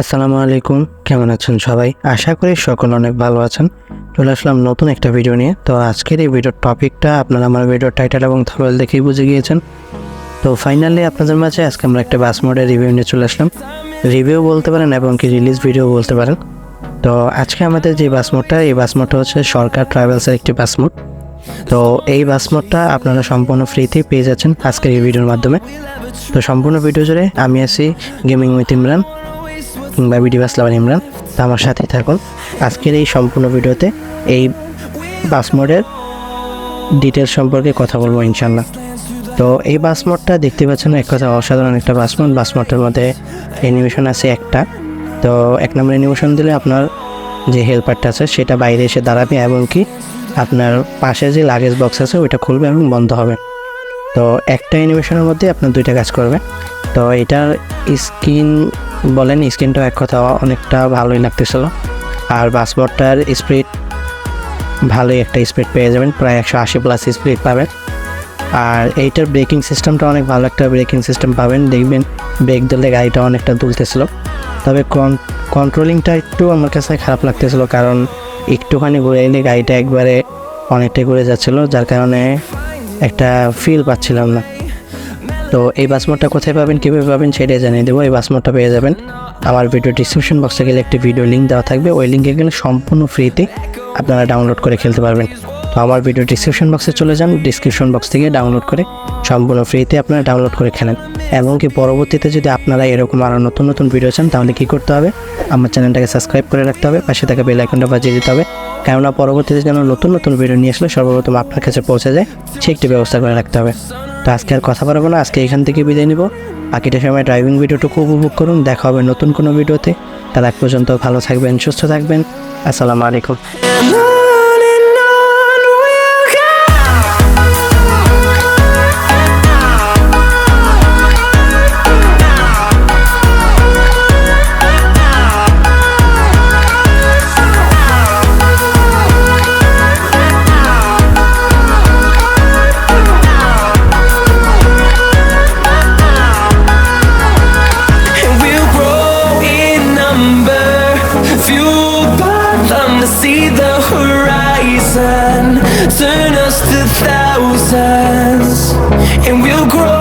আসসালামু আলাইকুম, কেমন আছেন সবাই? আশা করি সকল অনেক ভালো আছেন। চলে আসলাম নতুন একটা ভিডিও নিয়ে। তো আজকের এই ভিডিওর টপিকটা আপনারা আমার ভিডিওর টাইটেল এবং থাম্বনেল দেখেই বুঝে গিয়েছেন। তো ফাইনালি আপনাদের মাঝে আজকে আমরা একটা বাস মোডের রিভিউ নিয়ে চলে আসলাম। রিভিউ বলতে পারেন এবং কি রিলিজ ভিডিও বলতে পারেন। তো আজকে আমাদের যে বাস মোডটা এই বাস মোডটা হচ্ছে সরকার ট্রাভেলসের একটি বাস মোড তো এই বাস মোডটা আপনারা সম্পূর্ণ ফ্রিতেই পেয়ে যাচ্ছেন আজকের এই ভিডিওর মাধ্যমে। তো সম্পূর্ণ ভিডিও জুড়ে আমি আছি গেমিং উইথ ইমরান কিংবা বিডি বাস বাসলাম ইমরান তো আমার সাথে থাকুন। আজকের এই সম্পূর্ণ ভিডিওতে এই বাস মোডের ডিটেলস সম্পর্কে কথা বলব ইনশাল্লাহ তো এই বাস মোডটা দেখতে পাচ্ছেন, এক কথা অসাধারণ একটা বাস মোড বাস মোডটার মধ্যে অ্যানিমেশন আছে একটা। তো এক নম্বর অ্যানিমেশন দিলে আপনার যে হেল্পারটা আছে, সেটা বাইরে এসে দাঁড়াবে এবং কি আপনার পাশে যে লাগেজ বক্স আছে, ওইটা খুলবে এবং বন্ধ হবে। তো একটা অ্যানিমেশনের মধ্যে আপনার দুইটা কাজ করবে। তো এটার স্ক্রিন বলেন স্ক্রিনটা এক কথা অনেকটা ভালোই লাগতেছিল। আর বাসবোর্ডটার স্পিড ভালোই একটা স্পিড পেয়ে যাবেন। প্রায় একশো আশি প্লাস স্পিড পাবেন। আর এইটার ব্রেকিং সিস্টেমটা অনেক ভালো একটা ব্রেকিং সিস্টেম পাবেন। দেখবেন ব্রেক দিলে গাড়িটা অনেকটা দুলতেছিল। তবে কন্ট্রোলিংটা একটু আমার কাছে খারাপ লাগতেছিল কারণ একটুখানি ঘুরে এলে গাড়িটা একবারে অনেকটাই ঘুরে যাচ্ছিল, যার কারণে একটা ফিল পাচ্ছিলাম না। তো এই বাস মোডটা কোথায় পাবেন, কীভাবে পাবেন সেটাই জানিয়ে দেবো। এই বাস মোডটা পেয়ে যাবেন। আমার ভিডিও ডিসক্রিপশন বক্সে গেলে একটি ভিডিও লিঙ্ক দেওয়া থাকবে। ওই লিঙ্কে গেলে সম্পূর্ণ ফ্রিতে আপনারা ডাউনলোড করে খেলতে পারবেন। আমার ভিডিও ডিসক্রিপশন বক্সে চলে যান। ডিসক্রিপশন বক্স থেকে ডাউনলোড করে সম্পূর্ণ ফ্রিতে আপনারা ডাউনলোড করে খেলেন। এমনকি পরবর্তীতে যদি আপনারা এরকম আরও নতুন নতুন ভিডিও চান, তাহলে কী করতে হবে? আমার চ্যানেলটাকে সাবস্ক্রাইব করে রাখতে হবে। পাশে থাকা বেল আইকনটা বাজিয়ে দিতে হবে। কেননা পরবর্তীতে যেন নতুন নতুন ভিডিও নিয়ে আসলে সর্বপ্রথম আপনার কাছে পৌঁছে যায় সে একটি ব্যবস্থা করে রাখতে হবে। তো আজকে আর কথা বলব না। আজকে এখান থেকে বিদায় নিব। বাকিটা সময় ড্রাইভিং ভিডিওটুকু উপভোগ করুন। দেখা হবে নতুন কোনো ভিডিওতে তার আগ পর্যন্ত ভালো থাকবেন, সুস্থ থাকবেন। আসসালামু আলাইকুম। See the horizon, turn us to thousands. And we'll grow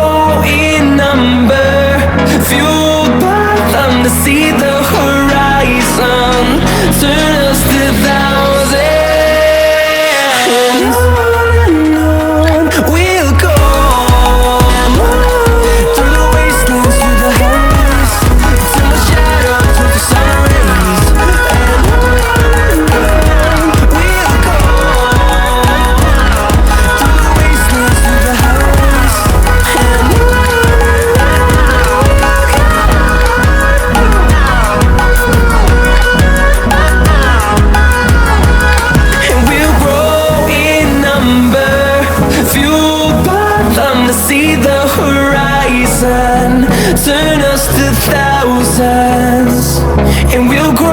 to see the horizon, turn us to thousands. And we'll grow